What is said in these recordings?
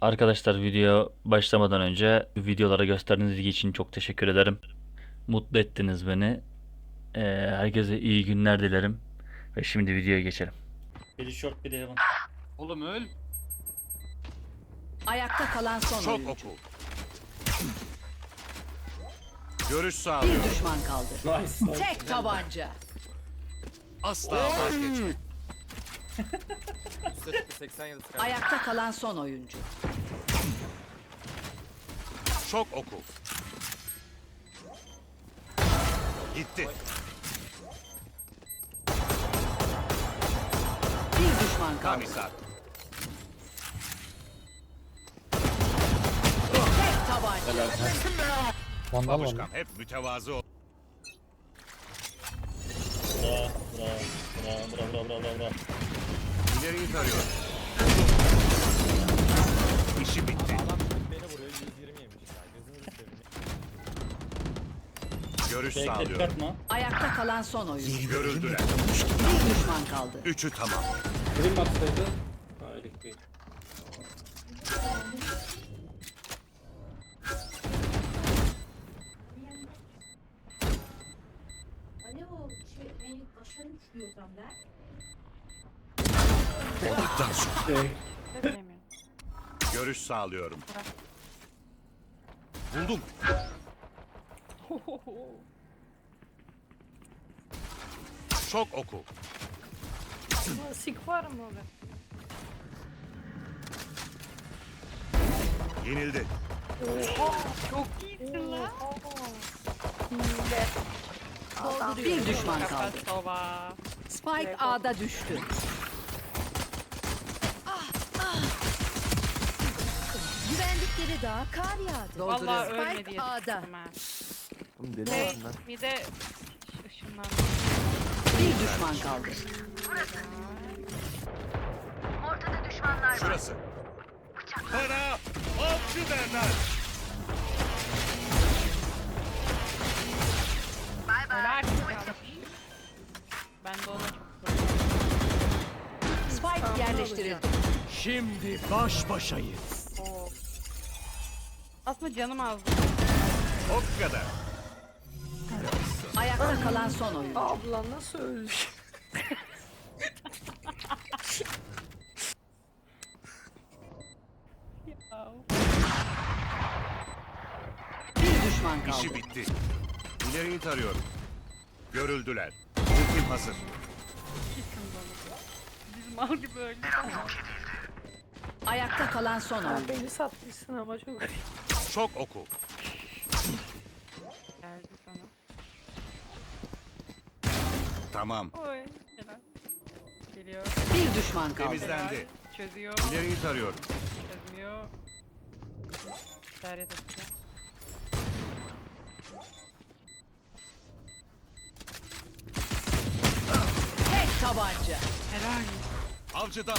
Arkadaşlar video başlamadan önce videolara gösterdiğiniz ilgi için çok teşekkür ederim. Mutlu ettiniz beni. Ee, herkese iyi günler dilerim. Ve şimdi videoya geçelim. Biri short biri heaven. Oğlum öl. Ayakta kalan son Çok oyuncu. oku. Görüş Bir sağlıyorum. düşman kaldı. Tek tabanca. Asla vazgeçme. Üste çıktı 87 Sky. Ayakta kalan son oyuncu. Çok oku. Gitti. Bir düşman kaldı. isabet. Tek tabanca. Babuşkan hep mütevazı ol. Bravo, bravo, bravo, bravo, bravo, bravo. İleriyi tarıyor. İşi bitti. Adam beni vuruyor 120 yemiş ya. Gözünü seveyim. Görüş Bekle sağlıyorum. çıkartma. Ayakta kalan son oyuncu. Görüldüler. Bir düşman kaldı. Üçü tamam. Green Box'taydı. Ha elektrik. Alo, şey, ben başarı düşüyorsam der. Olduktan sonra. Şey, Görüş sağlıyorum. Buldum. Çok oku. Sik var mı abi? Yenildi. Çok iyisin lan. Bir düşman kaldı. Spike A'da düştü. Güvendikleri dağa kar yağdı. Vallahi Dolduruyorum. ölme Spike diye A'da. düşündüm ha. Oğlum deli Şey, misin lan? bir de ışınlandı. Bir düşman kaldı. Şurası. Bana avcı derler. Kalmış. Ben de ona çok Spike yerleştirildi. Şimdi baş başayız. Aslında canım azdı. O kadar. Ayakta kalan son oyuncu. Abla nasıl öldü? ya. Bir düşman kaldı. İşi bitti. İleriyi tarıyorum. Görüldüler. Ultim hazır. Biz mal gibi öldük. Ayakta kalan son oyuncu. Beni satmışsın ama çok Çok oku. geldi sana. Tamam. Oy. Helal. Geliyor. Bir düşman kaldı. Temizlendi. Helal. Çözüyor. İleriyi tarıyorum. Çözmüyor. İşaret atacağım. Tek tabanca. Helal. Avcıdan.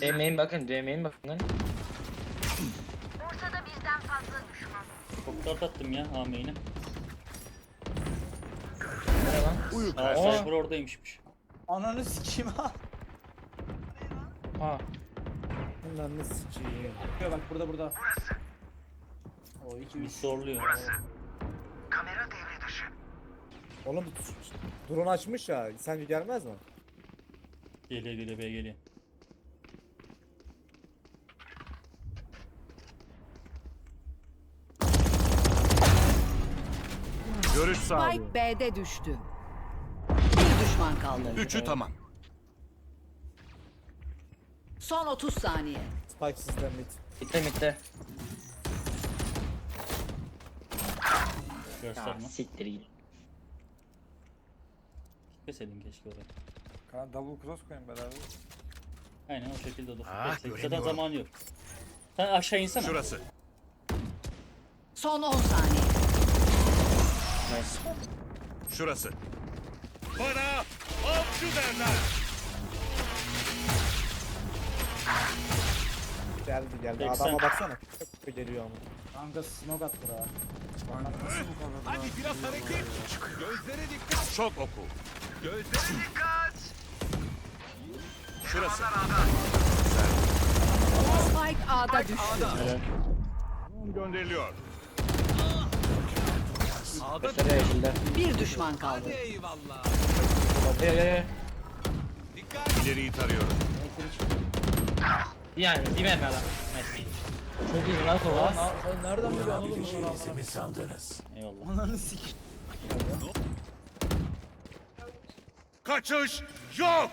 DM'in bakın, DM'in bakın lan. Çok dart attım ya hameyine. Ne lan? Uyu Aa. Cypher oradaymışmış. Ananı sikeyim ha. Ha. Ananı sikeyim. Yok bak burada burada. O 2 Bir 3. sorluyor. Oğlum drone açmış ya. Sence gelmez mi? Geliyor geliyor be geliyor. Görüş sağlıyorum. Spike B'de düştü. Bir düşman kaldı. Üçü tamam. Son 30 saniye. Spike sizden mid. Bitti bitti. Ya Gösterme. siktir git. Gitmeseydin keşke oraya. Kana double cross koyun beraber. Aynen o şekilde olur. Ah, Zaten göremiyorum. zamanı yok. Sen aşağı insene. Şurası. Son 10 saniye. Nice. Şurası. Bana avcı derler. Geldi geldi. Seksen. Adama baksana. Çok geliyor ama. Kanka smoke attı ha. Hadi biraz hareket. Gözlere dikkat. Çok oku. Gözlere dikkat. Şurası. A'da düştü. Gönderiliyor. Gösteriyor. Bir düşman kaldı. Eyvallah. Hey hey hey. İleriyi tarıyorum. Yani değil mi adam? Çok iyi lan sola. Sen nereden biliyorsun oğlum bunu? Eyvallah. Ananı sik. Kaçış yok.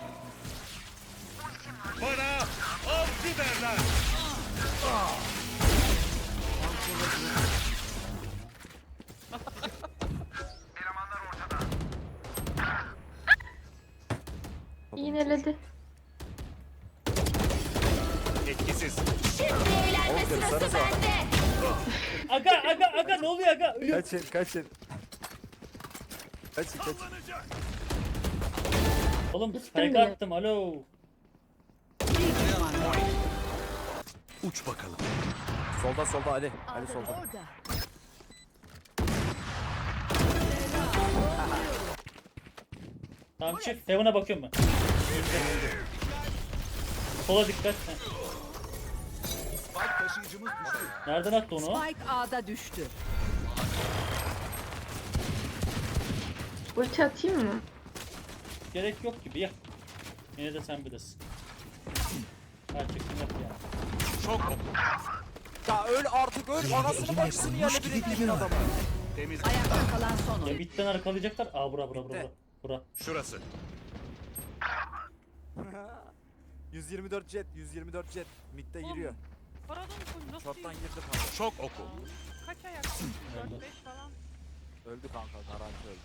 Bana avcı derler. İğneledi. Etkisiz. Aga aga aga ne oluyor aga? Ölüyorum. Kaçın kaçın. Kaçın kaçın. Oğlum spike attım alo. Uç bakalım. Solda solda Ali. Ali solda. Tamam çık. Heaven'a bakıyorum ben. Sola dikkat. Heh. Spike taşıyıcımız düştü. Nereden attı onu? Spike A'da düştü. Ulti atayım mı? Gerek yok gibi ya. Yine de sen bilirsin. Gerçekten yap yani. Çok. Ya öl artık öl. Anasını bacısını yerle bir ekleyin adamı. Temiz. Ayakta kalan son Ya oyun. bitten arkalayacaklar. Aa bura bura bura. Bura. Şurası. 124 jet, 124 jet. Mid'de giriyor. Pardon bu nasıl Short'tan yürüyor? girdi kanka. Çok oku. Kaç ayak? 4-5 falan. Öldü kanka, garanti öldü.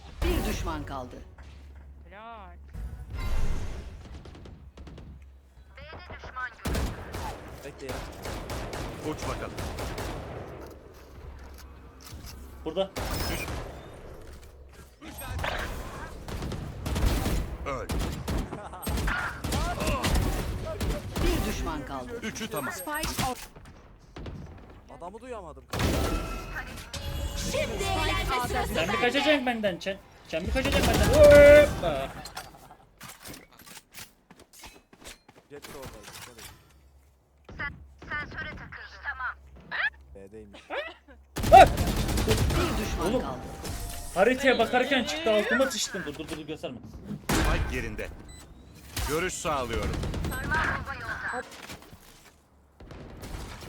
Bir düşman kaldı. Helal. Bekle ya. Uç bakalım. Burada. Öl. Bir düşman kaldı. Üçü tamam. Spike or- Adamı duyamadım. Spike A'da düştü. Sen mi kaçacaksın benden? Sen, sen mi kaçacaksın benden? Hoppa. Jet de orada. dikkat et. Sensöre takıldı. Tamam. B'deymiş. Bir düşman Oğlum. kaldı. Haritaya bakarken çıktı altıma sıçtım. Dur dur dur gösterme. Spike yerinde. Görüş sağlıyorum.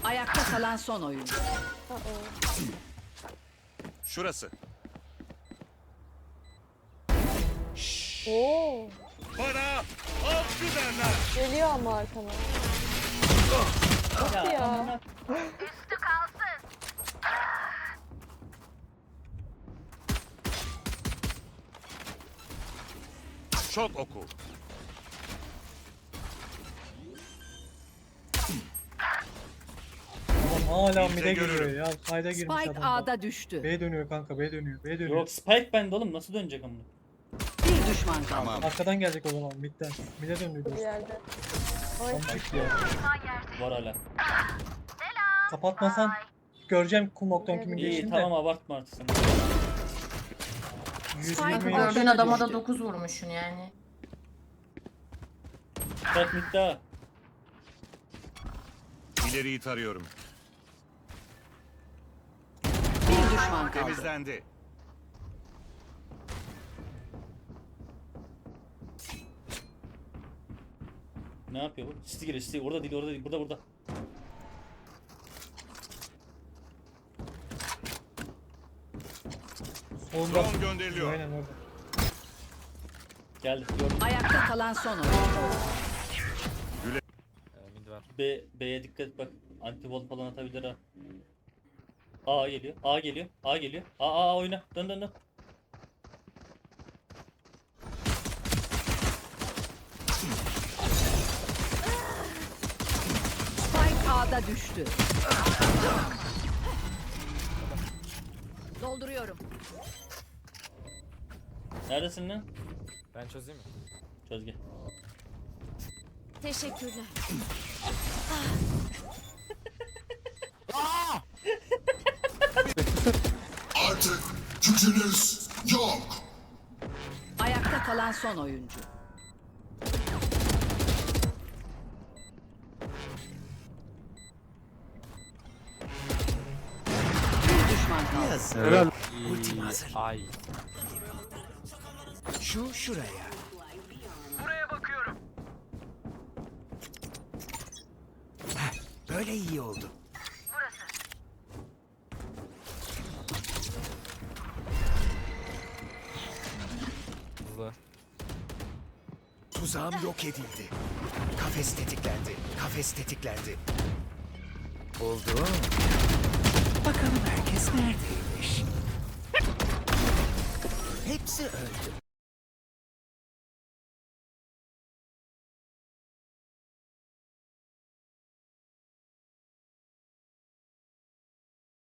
Ayakta kalan son oyun. Şurası. Oo. Bana avcı derler. Geliyor ama arkana. Ya, ya? Çok oku. Hala mid'e görürüm. giriyor ya. Sayda girmiş Spike adam. A'da düştü. B dönüyor kanka B dönüyor. B dönüyor. Yok Spike bende oğlum nasıl dönecek amına? Bir düşman kaldı. Tamam. Arkadan gelecek o zaman midden. Mid'e dönüyor. Bir yerde. Var hala. Kapatmasan göreceğim kum noktan kimin İyi geçtiğini tamam de. abartma artık sen. 120 Spike yaş- gördüğün adama da 9 vurmuşsun yani. Dört mid daha. İleriyi tarıyorum. Bir düşman kaldı. Temizlendi. Ne yapıyor bu? City geliyor City. Orada değil orada değil. Burada burada. Solunda. Drone gönderiliyor. Aynen orada. Geldi. Gördüm. Ayakta kalan son oyun. B, B'ye dikkat et bak. Anti falan atabilir ha. A geliyor. A geliyor. A geliyor. A A A oyna. Dön dön dön. Spike A'da düştü. Dolduruyorum. Neredesin lan? Ben çözeyim mi? Çöz gel. Teşekkürler. Artık gücünüz yok. Ayakta kalan son oyuncu. Bir düşman kaldı. Helal. Ay. Şu şuraya. Buraya bakıyorum. Heh, böyle iyi oldu. Tuzağım yok edildi. Kafes tetiklendi. Kafes tetiklendi. Oldu. Bakalım herkes neredeymiş? Hepsi öldü.